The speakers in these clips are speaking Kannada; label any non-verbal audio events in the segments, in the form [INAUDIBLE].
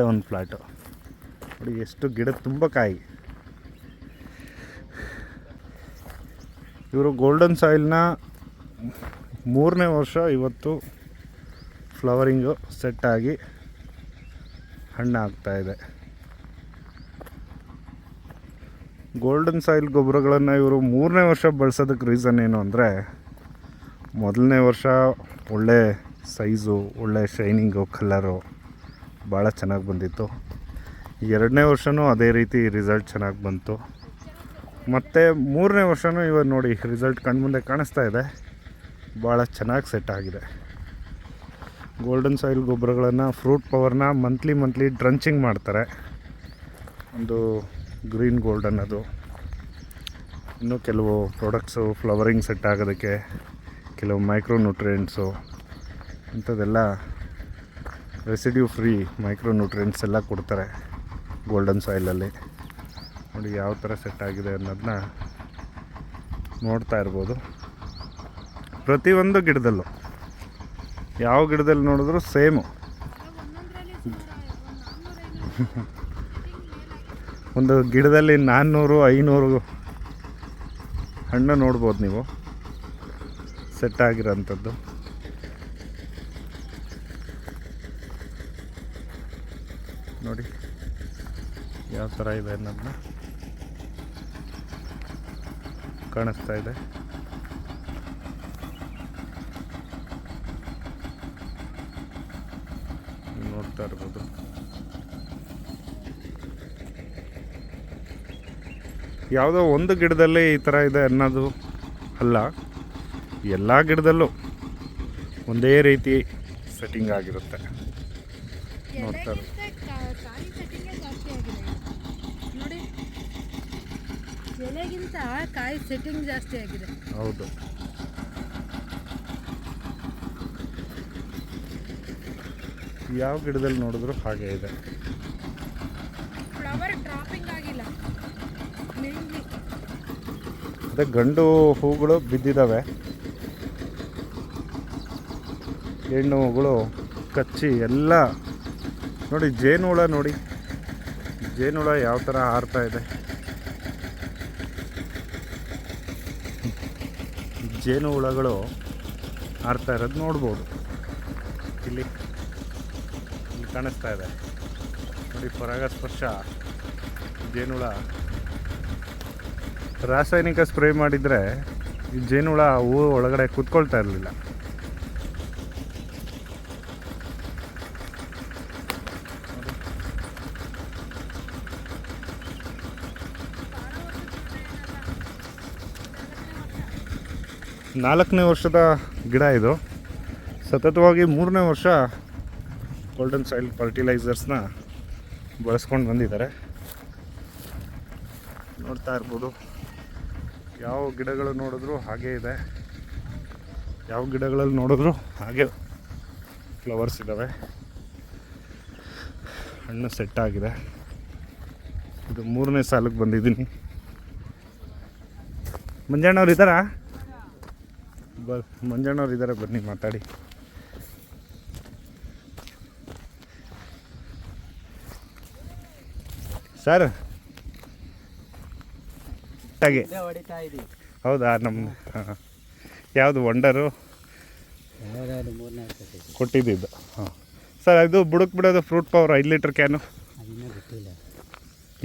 ಒಂದು ಫ್ಲಾಟು. ನೋಡಿ ಎಷ್ಟು ಗಿಡ ತುಂಬ ಕಾಯಿ. ಇವರು ಗೋಲ್ಡನ್ ಸಾಯಿಲ್ನ ಮೂರನೇ ವರ್ಷ ಇವತ್ತು ಫ್ಲವರಿಂಗು ಸೆಟ್ ಆಗಿ ಹಣ್ಣು ಆಗ್ತಾ ಇದೆ. ಗೋಲ್ಡನ್ ಸಾಯಿಲ್ ಗೊಬ್ಬರಗಳನ್ನು ಇವರು ಮೂರನೇ ವರ್ಷ ಬಳಸೋದಕ್ಕೆ ರೀಸನ್ ಏನು ಅಂದರೆ ಮೊದಲನೇ ವರ್ಷ ಒಳ್ಳೆ ಸೈಜು ಒಳ್ಳೆ ಶೈನಿಂಗು ಕಲರು ಭಾಳ ಚೆನ್ನಾಗಿ ಬಂದಿತ್ತು. ಎರಡನೇ ವರ್ಷವೂ ಅದೇ ರೀತಿ ರಿಸಲ್ಟ್ ಚೆನ್ನಾಗಿ ಬಂತು. ಮತ್ತು ಮೂರನೇ ವರ್ಷವೂ ಇವಾಗ ನೋಡಿ ರಿಸಲ್ಟ್ ಕಣ್ಮುಂದೆ ಕಾಣಿಸ್ತಾ ಇದೆ. ಭಾಳ ಚೆನ್ನಾಗಿ ಸೆಟ್ ಆಗಿದೆ. ಗೋಲ್ಡನ್ ಸಾಯಿಲ್ ಗೊಬ್ಬರಗಳನ್ನು ಫ್ರೂಟ್ ಪವರ್ನ ಮಂತ್ಲಿ ಮಂತ್ಲಿ ಡ್ರಂಚಿಂಗ್ ಮಾಡ್ತಾರೆ. ಒಂದು ಗ್ರೀನ್ ಗೋಲ್ಡನ್ ಅದು. ಇನ್ನೂ ಕೆಲವು ಪ್ರಾಡಕ್ಟ್ಸು ಫ್ಲವರಿಂಗ್ ಸೆಟ್ ಆಗೋದಕ್ಕೆ, ಕೆಲವು ಮೈಕ್ರೋ ನ್ಯೂಟ್ರಿಯೆಂಟ್ಸು ಇಂಥದ್ದೆಲ್ಲ ರೆಸಿಡ್ಯೂ ಫ್ರೀ ಮೈಕ್ರೋ ನ್ಯೂಟ್ರಿಯೆಂಟ್ಸ್ ಎಲ್ಲ ಕೊಡ್ತಾರೆ ಗೋಲ್ಡನ್ ಸಾಯಿಲಲ್ಲಿ. ನೋಡಿ ಯಾವ ಥರ ಸೆಟ್ ಆಗಿದೆ ಅನ್ನೋದನ್ನ ನೋಡ್ತಾ ಇರ್ಬೋದು. ಪ್ರತಿಯೊಂದು ಗಿಡದಲ್ಲೂ. ಯಾವ ಗಿಡದಲ್ಲಿ ನೋಡಿದ್ರು ಸೇಮು. [LAUGHS] ಒಂದು ಗಿಡದಲ್ಲಿ ನಾನ್ನೂರು ಐನೂರು ಹಣ್ಣು ನೋಡ್ಬೋದು ನೀವು. ಸೆಟ್ ಆಗಿರೋಂಥದ್ದು ನೋಡಿ ಯಾವ ಥರ ಇದೆ ಅನ್ನೋದನ್ನ ಕಾಣಿಸ್ತಾ ಇದೆ. ನೋಡ್ತಾ ಇರ್ಬೋದು. ಯಾವುದೋ ಒಂದು ಗಿಡದಲ್ಲಿ ಈ ಥರ ಇದೆ ಅನ್ನೋದು ಅಲ್ಲ. ಎಲ್ಲ ಗಿಡದಲ್ಲೂ ಒಂದೇ ರೀತಿ ಸೆಟ್ಟಿಂಗ್ ಆಗಿರುತ್ತೆ. ನೋಡ್ತಾ ಇರ್ಬೋದು. ಕಾಯಿ ಸೆಟ್ಟಿಂಗೇ ಜಾಸ್ತಿ ಆಗಿದೆ ನೋಡಿ ಎಲೆಗಿಂತ ಕಾಯಿ ಸೆಟ್ಟಿಂಗ್ ಜಾಸ್ತಿ ಆಗಿದೆ. ಹೌದು. ಯಾವ ಗಿಡದಲ್ಲಿ ನೋಡಿದ್ರು ಹಾಗೆ ಇದೆ. ಫ್ಲವರ್ ಡ್ರಾಪಿಂಗ್ ಆಗಿಲ್ಲ. ಮೇನ್ಲಿ ಅದೇ ಗಂಡು ಹೂಗಳು ಬಿದ್ದಿದ್ದಾವೆ ಹೆಣ್ಣು ಹೂಗಳು ಕಚ್ಚಿ ಎಲ್ಲ. ನೋಡಿ ಜೇನುಹುಳ ನೋಡಿ. ಜೇನುಹುಳ ಯಾವ ಥರ ಹಾರ್ತಾ ಇದೆ. ಜೇನು ಹುಳಗಳು ಹಾರ್ತಾ ಇರೋದು ನೋಡ್ಬೋದು. ಇಲ್ಲಿ ಇಲ್ಲಿ ಕಾಣಿಸ್ತಾ ಇದೆ. ನೋಡಿ, ಪರಾಗಸ್ಪರ್ಶ ಜೇನುಹುಳ ರಾಸಾಯನಿಕ ಸ್ಪ್ರೇ ಮಾಡಿದರೆ ಈ ಜೇನುಹುಳ ಹೂ ಒಳಗಡೆ ಕೂತ್ಕೊಳ್ತಾ ಇರಲಿಲ್ಲ. ನಾಲ್ಕನೇ ವರ್ಷದ ಗಿಡ ಇದು. ಸತತವಾಗಿ ಮೂರನೇ ವರ್ಷ ಗೋಲ್ಡನ್ ಸಾಯಿಲ್ ಫರ್ಟಿಲೈಸರ್ಸ್ನ ಬಳಸ್ಕೊಂಡು ಬಂದಿದ್ದಾರೆ. ನೋಡ್ತಾ ಇರ್ಬೋದು. ಯಾವ ಗಿಡಗಳು ನೋಡಿದ್ರು ಹಾಗೇ ಇದೆ. ಯಾವ ಗಿಡಗಳಲ್ಲಿ ನೋಡಿದ್ರು ಹಾಗೆ ಫ್ಲವರ್ಸ್ ಇದ್ದಾವೆ ಹಣ್ಣು ಸೆಟ್ ಆಗಿದೆ. ಇದು ಮೂರನೇ ಸಾಲಕ್ಕೆ ಬಂದಿದ್ದೀನಿ. ಮಂಜಣ್ಣವ್ರು ಇದ್ದಾರಾ? ಬ ಮಂಜಣ್ಣವ್ರು ಇದ್ದಾರೆ ಬನ್ನಿ ಮಾತಾಡಿ. ಸರ್ ಹಾಗೆ ಹೌದಾ ನಮ್ಮ ಹಾಂ. ಯಾವುದು ವಂಡರು ಕೊಟ್ಟಿದ್ದು ಹಾಂ. ಸರ್ ಇದು ಬುಡಕ್ ಬಿಡೋದು ಫ್ರೂಟ್ ಪವರ್ ಐದು ಲೀಟ್ರ್ ಕ್ಯಾನು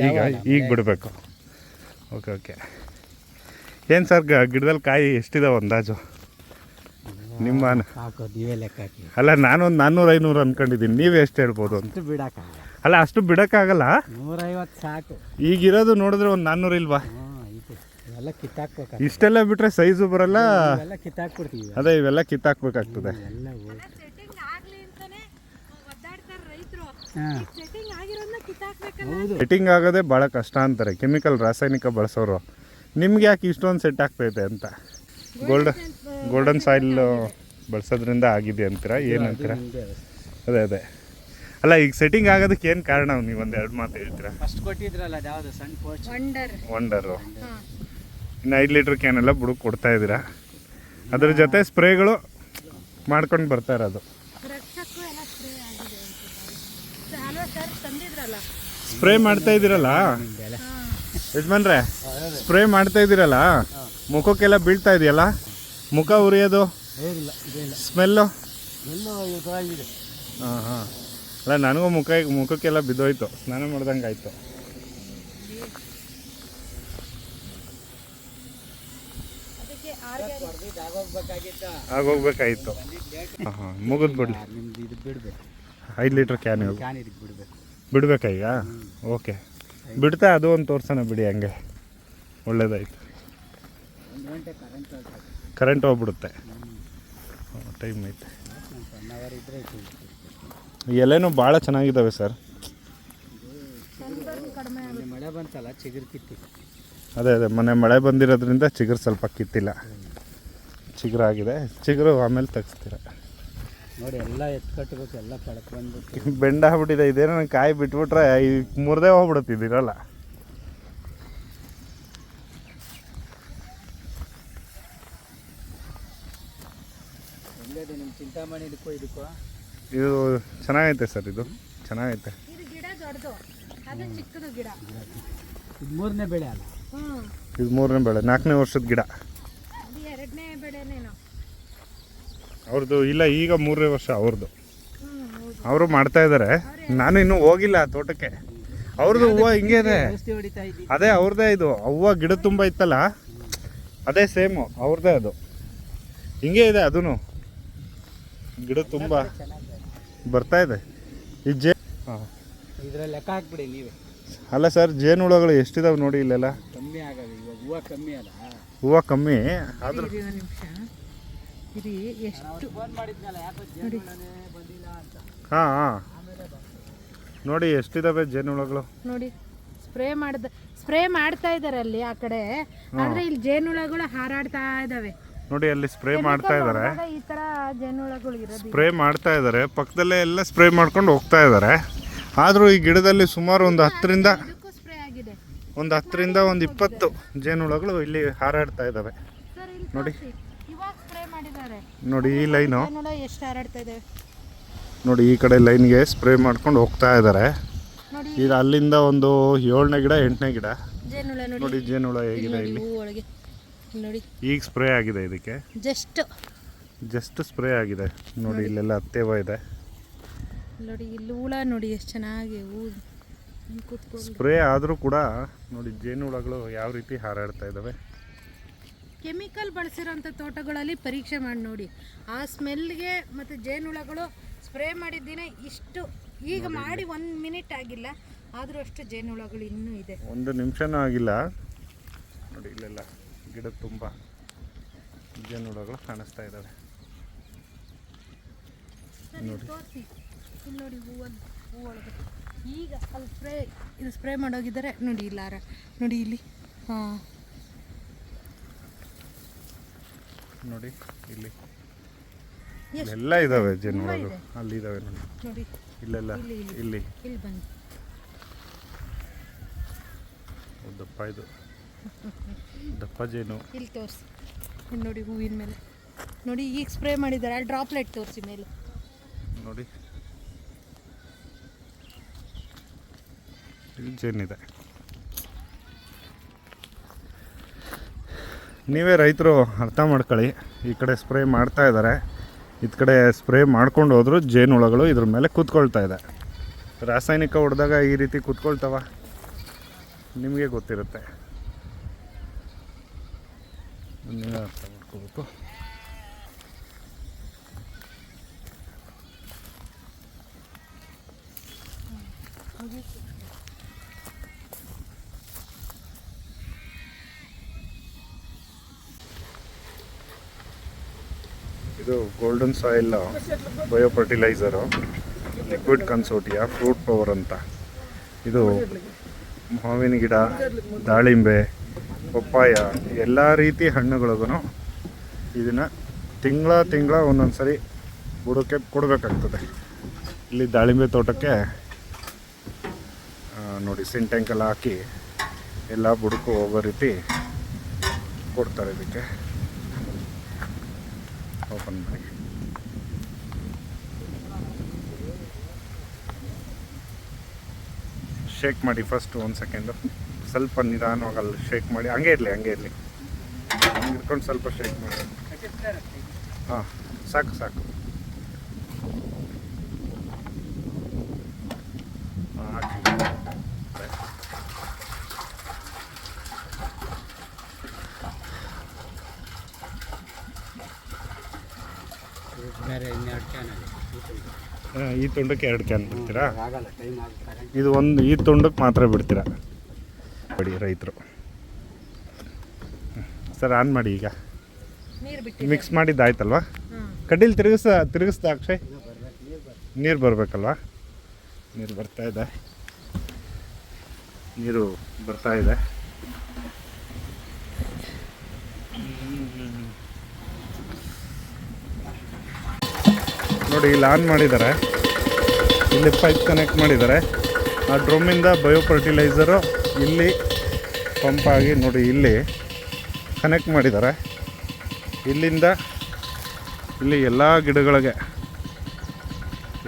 ಈಗ ಈಗ ಬಿಡಬೇಕು. ಓಕೆ ಓಕೆ ಏನು ಸರ್ ಗಿಡದಲ್ಲಿ ಕಾಯಿ ಎಷ್ಟಿದಾವೆ ಅಂದಾಜು? ನಿಮ್ಮ ಅಲ್ಲ ಸಾಕು ನೀವೇ ಲೆಕ್ಕ ಹಾಕಿ. ಅಲ್ಲ ನಾನೊಂದು ನಾನ್ನೂರು ಐನೂರು ಅನ್ಕೊಂಡಿದ್ದೀನಿ. ನೀವು ಎಷ್ಟು ಹೇಳ್ಬೋದು ಅಂತ. ಅಷ್ಟು ಬಿಡಕ್ಕಾಗಲ್ಲ. ಅಲ್ಲ ಅಷ್ಟು ಬಿಡೋಕ್ಕಾಗಲ್ಲ? ನೂರೈವತ್ತು ಸಾಕು. ಈಗಿರೋದು ನೋಡಿದ್ರೆ ಒಂದು ನಾನ್ನೂರು ಇಲ್ವಾ? ಹ್ಞೂ ಇದು ಇವೆಲ್ಲ ಕಿತ್ತಾಕ್ಬೇಕು. ಇಷ್ಟೆಲ್ಲ ಬಿಟ್ರೆ ಸೈಜು ಬರಲ್ಲ? ಇವೆಲ್ಲ ಕಿತ್ತಾಕ್ಬಿಡ್ತೀವಿ ಅದೇ ಇವೆಲ್ಲ ಕಿತ್ತಾಕ್ಬೇಕಾಗ್ತದೆ. ಎಲ್ಲ ಹೋಯ್ತು ಸೆಟ್ಟಿಂಗ್ ಆಗ್ಲಿ ಅಂತಾನೆ ಒದ್ದಾಡ್ತಾರೆ ರೈತರು. ಹಾಂ. ಸೆಟ್ಟಿಂಗ್ ಆಗಿರೋದನ್ನ ಕಿತ್ತಾಕ್ಬೇಕಲ್ಲ. ಹೌದು. ಸೆಟ್ಟಿಂಗ್ ಆಗೋದೇ ಭಾಳ ಕಷ್ಟ ಅಂತಾರೆ. ಕೆಮಿಕಲ್ ರಾಸಾಯನಿಕ ಬಳಸೋರು. ನಿಮ್ಗೆ ಯಾಕೆ ಇಷ್ಟೊಂದು ಸೆಟ್ ಆಗ್ತೈತೆ ಅಂತ? ಗೋಲ್ಡ್ ಗೋಲ್ಡನ್ ಸಾಯಿಲ್ ಬಳಸೋದ್ರಿಂದ ಆಗಿದೆ ಅಂತೀರಾ? ಏನಂತೀರಾ ನಿಮ್ದೇ ಅದೇ. ಅದೇ ಅಲ್ಲ ಈಗ ಸೆಟ್ಟಿಂಗ್ ಆಗೋದಕ್ಕೆ ಏನು ಕಾರಣ? ನೀವು ಒಂದು ಎರಡು ಮಾತು ಹೇಳ್ತೀರಾ? ಫಸ್ಟ್ ಕೊಟ್ಟಿದ್ರಲ್ಲ ಯಾವುದು? ಸಣ್ಣ ಪೋಚ್ ವಂಡರ್ ವಂಡರು ಇನ್ನು ಐದು ಲೀಟ್ರ್ ಕ್ಯಾನೆಲ್ಲ ಬುಡಕ್ಕೆ ಕೊಡ್ತಾ ಇದ್ದೀರಾ? ಅದ್ರ ಜೊತೆ ಸ್ಪ್ರೇಗಳು ಮಾಡ್ಕೊಂಡು ಬರ್ತಾ ಇರೋದು. ಸ್ಪ್ರೇ ಆಗಿದೆ ಅಂತ ಅಲ್ವಾ ಸರ್ ತಂದಿದ್ರಲ್ಲ? ಸ್ಪ್ರೇ ಮಾಡ್ತಾ ಇದ್ದೀರಲ್ಲ? ಯಜಮಾನ್ರೆ ಸ್ಪ್ರೇ ಮಾಡ್ತಾ ಇದ್ದೀರಲ್ಲ? ಮುಖಕ್ಕೆಲ್ಲ ಬೀಳ್ತಾ ಇದೆಯಲ್ಲ? ಮುಖ ಉರಿಯೋದು? ಏನಿಲ್ಲ ಇದೇನಿಲ್ಲ. ಸ್ಮೆಲ್ಲು? ಎಲ್ಲೋ ಹಾಂ ಹಾಂ. ಅಲ್ಲ ನನಗೂ ಮುಖ ಮುಖಕ್ಕೆಲ್ಲ ಬಿದ್ದೋಯ್ತು. ಸ್ನಾನ ಮಾಡ್ದಂಗೆ ಆಯಿತು. ಆಗೋಗ್ಬೇಕಾಗಿತ್ತ. ಆಗೋಗ್ಬೇಕಾಯಿತು ಹಾಂ ಹಾಂ. ಮುಗಿದ್ ಬಿಡ್ಲಿ. ನಿಮ್ದು ಇದು ಬಿಡ್ಬೇಕು. ಐದು ಲೀಟ್ರ್ ಕ್ಯಾನ್ ಕ್ಯಾನ್ ಇದಕ್ಕೆ ಬಿಡ್ಬೇಕು. ಬಿಡ್ಬೇಕಾ ಈಗ ಓಕೆ. ಬಿಡ್ತಾ ಅದು ಒಂದು ತೋರ್ಸೋಣ ಬಿಡಿ ಹಂಗೆ. ಒಳ್ಳೇದಾಯ್ತು. ಒಂದು ಗಂಟೆ ಕರೆಂಟ್ ಕರೆಂಟ್ ಹೋಗ್ಬಿಡುತ್ತೆ. ಟೈಮ್ ಐತೆ. ಎಲೆನೂ ಭಾಳ ಚೆನ್ನಾಗಿದ್ದಾವೆ ಸರ್. ಮಳೆ ಬಂತಲ್ಲ ಚಿಗುರು ಕಿತ್ತಿ ಅದೇ ಅದೇ ಮೊನ್ನೆ ಮಳೆ ಬಂದಿರೋದ್ರಿಂದ ಚಿಗುರು ಸ್ವಲ್ಪ ಕಿತ್ತಿಲ್ಲ. ಚಿಗುರಾಗಿದೆ ಚಿಗುರು ಆಮೇಲೆ ತೆಗಿಸ್ತೀರ. ನೋಡಿ ಎಲ್ಲ ಎತ್ತು ಕಟ್ಟಬೇಕು ಎಲ್ಲ ಕಳ್ಕೊಂಡು ಬೆಂಡ ಆಗ್ಬಿಟ್ಟಿದೆ. ಇದೇನೋ ಕಾಯಿ ಬಿಟ್ಬಿಟ್ರೆ ಈ ಮುರಿದೇ ಹೋಗ್ಬಿಡುತ್ತೆ ಚಿಂತಾಮಣಿ ಇದಕ್ಕೋ ಇದಕ್ಕೋ ಇದು ಚೆನ್ನಾಗೈತೆ ಸರ್ ಇದು. ಚೆನ್ನಾಗೈತೆ. ಇದು ಗಿಡ ದೊಡ್ಡದು. ಅದು ಚಿಕ್ಕದು ಗಿಡ. ಇದು ಮೂರನೇ ಬೆಳೆ ಅಲ್ಲ? ಇದು ಮೂರನೇ ಬೆಳೆ ನಾಲ್ಕನೇ ವರ್ಷದ ಗಿಡ. ಅದು ಎರಡನೇ ಬೆಳೆನೇನೋ. ಅವ್ರದ್ದು ಇಲ್ಲ ಈಗ ಮೂರನೇ ವರ್ಷ ಅವ್ರದ್ದು ಹೌದು. ಅವರು ಮಾಡ್ತಾ ಇದ್ದಾರೆ ನಾನು ಇನ್ನೂ ಹೋಗಿಲ್ಲ ಆ ತೋಟಕ್ಕೆ. ಅವ್ರದ್ದು ಹೂವು ಹಿಂಗೆ ಇದೆ. ಔಷಧಿ ಹೊಡಿತಾ ಇದ್ದೀನಿ ಅದೇ ಅವ್ರದ್ದೇ ಇದು. ಹೂವ ಗಿಡ ತುಂಬ ಇತ್ತಲ್ಲ? ಅದೇ ಸೇಮು ಅವ್ರದ್ದೇ ಅದು. ಹಿಂಗೆ ಇದೆ ಅದೂ ಗಿಡ ತುಂಬ ಬರ್ತಾ ಇದೆ. ಈ ಜೇ ಹಾಂ. ಇದ್ರಲ್ಲಿ ಲೆಕ್ಕ ಹಾಕ್ಬಿಡಿ ನೀವೇ. ಅಲ್ಲ ಸರ್ ಜೇನುಹುಳಗಳು ಎಷ್ಟಿದಾವೆ ನೋಡಿ ಇಲ್ಲೆಲ್ಲ? ಕಮ್ಮಿ ಆಗವೆ ಇವಾಗ ಹೂವು ಕಮ್ಮಿ ಅಲ್ಲ. ಹೂವು ಕಮ್ಮಿ? ಆದ್ರೂ ಇರಿ ಎಷ್ಟು ಫೋನ್ ಮಾಡಿದ್ನಲ್ಲ ಯಾಕೋ ಬಂದಿಲ್ಲ ಅಂತ. ಹಾಂ ಹಾಂ. ನೋಡಿ ಎಷ್ಟಿದಾವೆ ಜೇನುಹುಳಗಳು? ನೋಡಿ ಸ್ಪ್ರೇ ಮಾಡ್ದ ಸ್ಪ್ರೇ ಮಾಡ್ತಾ ಇದಾರೆ ಅಲ್ಲಿ ಆ ಕಡೆ. ಆದ್ರೆ ಇಲ್ಲಿ ಜೇನುಳಗಳು ಹಾರಾಡ್ತಾ ಇದಾವೆ. ನೋಡಿ ಅಲ್ಲಿ ಸ್ಪ್ರೇ ಮಾಡ್ತಾ ಇದ್ದಾರೆ. ಹೊಡ್ದಾಗ ಈ ತರ ಜೇನುಳಗಳು ಇರೋದು. ಸ್ಪ್ರೇ ಮಾಡ್ತಾ ಇದ್ದಾರೆ. ಪಕ್ಕದಲ್ಲೇ ಎಲ್ಲ ಸ್ಪ್ರೇ ಮಾಡ್ಕೊಂಡು ಹೋಗ್ತಾ ಇದ್ದಾರೆ. ಆದರೂ ಈ ಗಿಡದಲ್ಲಿ ಸುಮಾರು ಒಂದು ಹತ್ತರಿಂದ ಇದಕ್ಕೂ ಸ್ಪ್ರೇ ಆಗಿದೆ. ಒಂದು ಹತ್ತರಿಂದ ಒಂದು ಇಪ್ಪತ್ತು ಜೇನುಳಗಳು ಇಲ್ಲಿ ಹಾರಾಡ್ತಾ ಇದ್ದಾವೆ. ಸರ್ ಇಲ್ಲಿ ನೋಡಿ. ತೋರ್ಸಿ. ಇವಾಗ ಸ್ಪ್ರೇ ಮಾಡಿದ್ದಾರೆ. ನೋಡಿ ಈ ಲೈನು. ಜೇನುಳ ಎಷ್ಟು ಹಾರಾಡ್ತಾ ಇದೆ. ನೋಡಿ ಈ ಕಡೆ ಲೈನ್ಗೆ ಸ್ಪ್ರೇ ಮಾಡ್ಕೊಂಡು ಹೋಗ್ತಾ ಇದ್ದಾರೆ. ನೋಡಿ. ಈಗ ಅಲ್ಲಿಂದ ಒಂದು ಏಳನೇ ಗಿಡ ಎಂಟನೇ ಗಿಡ. ಜೇನುಳ ನೋಡಿ. ನೋಡಿ ಜೇನುಹುಳ ಹೇಗಿದೆ ನೋಡಿ ಇಲ್ಲಿ. ಹೂ ಒಳಗೆ. ಇಲ್ಲಿ ನೋಡಿ. ಈಗ ಸ್ಪ್ರೇ ಆಗಿದೆ ಇದಕ್ಕೆ. ಜಸ್ಟ್ ಜಸ್ಟ್ ಸ್ಪ್ರೇ ಆಗಿದೆ. ನೋಡಿ ಇಲ್ಲೆಲ್ಲ ಹತ್ತೇವ ಇದೆ. ನೋಡಿ ಇಲ್ಲಿ ಹುಳ ನೋಡಿ ಎಷ್ಟು ಚೆನ್ನಾಗಿ ಹೂ ಸ್ಪ್ರೇ ಆದರೂ ಕೂಡ ನೋಡಿ ಜೇನುಹುಳಗಳು ಯಾವ ರೀತಿ ಹಾರಾಡ್ತಾ ಇದ್ದಾವೆ ಕೆಮಿಕಲ್ ಬಳಸಿರೋಂಥ ತೋಟಗಳಲ್ಲಿ ಪರೀಕ್ಷೆ ಮಾಡಿ ನೋಡಿ. ಆ ಸ್ಮೆಲ್ಗೆ ಮತ್ತು ಜೇನುಳಗಳು ಸ್ಪ್ರೇ ಮಾಡಿದ್ದೀನಿ ಇಷ್ಟು ಈಗ ಮಾಡಿ ಒಂದು ಮಿನಿಟ್ ಆಗಿಲ್ಲ. ಆದರೂ ಅಷ್ಟು ಜೇನುಳಗಳು ಇನ್ನೂ ಇದೆ. ಒಂದು ನಿಮಿಷನೂ ಆಗಿಲ್ಲ. ನೋಡಿ ಇಲ್ಲೆಲ್ಲ ಗಿಡ ತುಂಬ ಜೇನುಡಗಳು ಕಾಣಿಸ್ತಾ ಇದ್ದಾವೆ ನೋಡಿ. ಇಲ್ಲಿ ನೋಡಿ ಹೂವನ್ನು ಹೂ ಈಗ ಅಲ್ಲಿ ಸ್ಪ್ರೇ ಇದು ಸ್ಪ್ರೇ ಮಾಡೋಗಿದ್ದಾರೆ ನೋಡಿ ಇಲ್ಲಾರ ನೋಡಿ ಇಲ್ಲಿ. ಹಾಂ. ನೋಡಿ ಇಲ್ಲಿ. ಎಲ್ಲ ಇದಾವೆ ಇದ್ದಾವೆ ಅಲ್ಲಿ ಇದಾವೆ ನೋಡಿ. ಇಲ್ಲೆಲ್ಲ ಇಲ್ಲಿ, ಇಲ್ಲಿ. ಬನ್ನಿ. ಓ, ದಪ್ಪ ಇದು. [LAUGHS] ದಪ್ಪ ಜೇನು. ಇಲ್ಲಿ ತೋರಿಸಿ. ಇಲ್ಲಿ ನೋಡಿ ಹೂವಿನ ಮೇಲೆ. ನೋಡಿ ಈಗ ಸ್ಪ್ರೇ ಮಾಡಿದ್ದಾರೆ. ಅಲ್ಲಿ ಡ್ರಾಪ್ಲೆಟ್ ತೋರಿಸಿ ಮೇಲೆ. ನೋಡಿ. ಇಲ್ಲಿ ಜೇನಿದೆ ನೀವೇ ರೈತರು ಅರ್ಥ ಮಾಡ್ಕೊಳ್ಳಿ. ಈ ಕಡೆ ಸ್ಪ್ರೇ ಮಾಡ್ತಾ ಇದ್ದಾರೆ. ಇದ್ ಕಡೆ ಸ್ಪ್ರೇ ಮಾಡ್ಕೊಂಡು ಹೋದ್ರು ಜೇನುಹುಳಗಳು ಇದ್ರ ಮೇಲೆ ಕೂತ್ಕೊಳ್ತಾ ಇದೆ. ರಾಸಾಯನಿಕ ಹೊಡೆದಾಗ ಈ ರೀತಿ ಕೂತ್ಕೊಳ್ತಾವ? ನಿಮಗೆ ಗೊತ್ತಿರುತ್ತೆ. ಇದು golden soil bio fertiliser liquid consortia fruit power ಅಂತ. ಇದು ಮಾವಿನ ಗಿಡ ದಾಳಿಂಬೆ ಪಪ್ಪಾಯ, ಎಲ್ಲ ರೀತಿ ಹಣ್ಣುಗಳಿಗೂ ಇದನ್ನು ತಿಂಗಳ ತಿಂಗಳ ಒಂದೊಂದು ಸರಿ ಬುಡಕ್ಕೆ ಕೊಡಬೇಕಾಗ್ತದೆ. ಇಲ್ಲಿ ದಾಳಿಂಬೆ ತೋಟಕ್ಕೆ ನೋಡಿ ಸಿಂಟ್ಯಾಂಕೆಲ್ಲ ಹಾಕಿ ಎಲ್ಲ ಬುಡಕ್ಕೂ ಹೋಗೋ ರೀತಿ ಕೊಡ್ತಾರೆ ಇದಕ್ಕೆ. ಓಪನ್ ಮಾಡಿ. ಶೇಕ್ ಮಾಡಿ ಫಸ್ಟ್ ಒಂದು ಸೆಕೆಂಡು ಸ್ವಲ್ಪ ನಿಧಾನವಾಗಿ ಅಲ್ಲಿ ಶೇಕ್ ಮಾಡಿ ಹಂಗೆ ಇರಲಿ ಹಂಗೆ ಇರಲಿ. ಹಂಗೆ ಇಟ್ಕೊಂಡು ಸ್ವಲ್ಪ ಶೇಕ್ ಮಾಡಿ. ಹಾಂ ಸಾಕು ಸಾಕು. ಈ ತುಂಡಕ್ಕೆ ಎರಡು ಕ್ಯಾನ್ ಬಿಡ್ತೀರಾ? ಇದು ಒಂದು ಈ ತುಂಡಕ್ಕೆ ಮಾತ್ರ ಬಿಡ್ತೀರಾ? ಬಿಡಿ ರೈತರು. ಸರ್ ಆನ್ ಮಾಡಿ ಈಗ. ಮಿಕ್ಸ್ ಮಾಡಿದ್ದಾಯ್ತಲ್ವಾ ಆಯ್ತಲ್ವಾ? ಕಡ್ಡಿಲಿ ತಿರುಗಿಸ ತಿರುಗಿಸ್ದ ಅಕ್ಷಯ್? ನೀರು ಬರ್ಬೇಕು ನೀರು ಬರಬೇಕಲ್ವಾ? ನೀರು ಬರ್ತಾ ಇದೆ. ನೀರು ಬರ್ತಾ ಇದೆ. ನೋಡಿ ಇಲ್ಲಿ ಆನ್ ಮಾಡಿದ್ದಾರೆ. ಇಲ್ಲಿ ಪೈಪ್ ಕನೆಕ್ಟ್ ಮಾಡಿದ್ದಾರೆ. ಆ ಡ್ರಮ್ಮಿಂದ ಬಯೋ ಫರ್ಟಿಲೈಸರು ಇಲ್ಲಿ ಪಂಪಾಗಿ ನೋಡಿ ಇಲ್ಲಿ ಕನೆಕ್ಟ್ ಮಾಡಿದ್ದಾರೆ. ಇಲ್ಲಿಂದ ಇಲ್ಲಿ ಎಲ್ಲ ಗಿಡಗಳಿಗೆ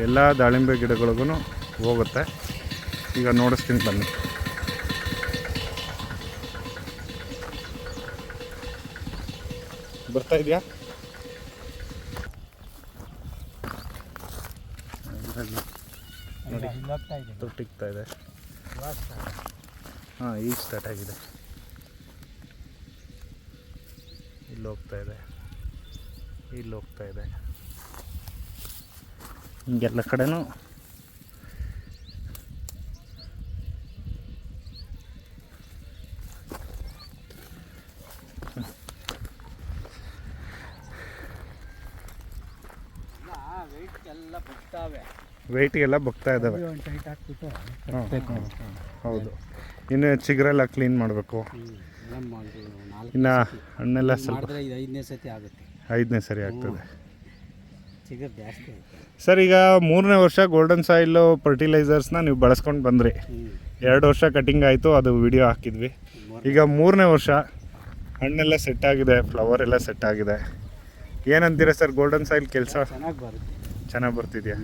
ಎಲ್ಲ ದಾಳಿಂಬೆ ಗಿಡಗಳಿಗೂ ಹೋಗುತ್ತೆ. ಈಗ ನೋಡಿಸ್ತೀನಿ ಬನ್ನಿ. ಬರ್ತಾ ಇದೆಯಾ? ನೋಡಿ. ಇದೆ ತೊಟ್ಟಿಗ್ತಾ ಇದೆ ಇವಾಗ start. ಹಾಂ ಈಗ ಸ್ಟಾರ್ಟ್ ಆಗಿದೆ. ಇಲ್ಲಿ ಹೋಗ್ತಾ ಇದೆ. ಇಲ್ಲಿ ಹೋಗ್ತಾ ಇದೆ. ಹಿಂಗೆಲ್ಲ ಕಡೆನೂ ವೆಯ್ಟ್ಗೆಲ್ಲ ಬಗ್ತಾ ಇದ್ದಾವೆ. ಹೌದು. ಇನ್ನು ಚಿಗುರೆಲ್ಲ ಕ್ಲೀನ್ ಮಾಡಬೇಕು. ಇನ್ನು. ಹಣ್ಣೆಲ್ಲ ಸ್ವಲ್ಪ ಐದನೇ ಸತಿ ಆಗುತ್ತೆ. ಐದನೇ ಸರಿ ಆಗ್ತದೆ. ಸರ್ ಈಗ ಮೂರನೇ ವರ್ಷ ಗೋಲ್ಡನ್ ಸಾಯಿಲು ಫರ್ಟಿಲೈಸರ್ಸ್ನ ನೀವು ಬಳಸ್ಕೊಂಡು ಬಂದ್ರಿ. ಎರಡು ವರ್ಷ ಕಟಿಂಗ್ ಆಯಿತು ಅದು ವಿಡಿಯೋ ಹಾಕಿದ್ವಿ. ಈಗ ಮೂರನೇ ವರ್ಷ ಹಣ್ಣೆಲ್ಲ ಸೆಟ್ ಆಗಿದೆ ಫ್ಲವರ್ ಎಲ್ಲ ಸೆಟ್ ಆಗಿದೆ. ಏನಂತೀರ ಸರ್ ಗೋಲ್ಡನ್ ಸಾಯಿಲ್ ಕೆಲಸ? ಚೆನ್ನಾಗಿ ಬರುತ್ತೆ. ಚೆನ್ನಾಗಿ ಬರ್ತಿದೆಯಾ?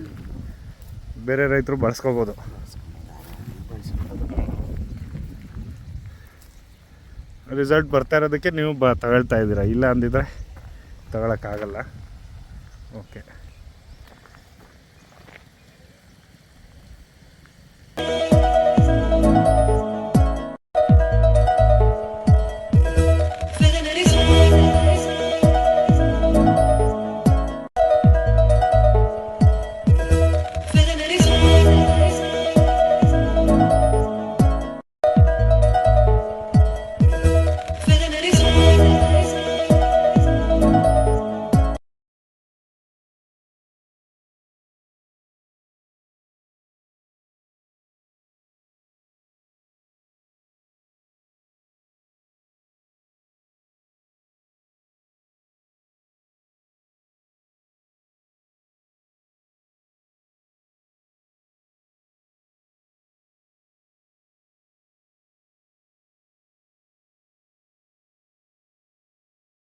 ಬೇರೆ ರೈತರು ಬಳಸ್ಕೋಬೋದು. ರಿಸಲ್ಟ್ ಬರ್ತಾ ಇರೋದಕ್ಕೆ ನೀವು ಬ ತಗೊಳ್ತಾ ಇದ್ದೀರಾ? ಇಲ್ಲ ಅಂದಿದ್ರೆ ತಗೊಳಕ್ಕಾಗಲ್ಲ. ಓಕೆ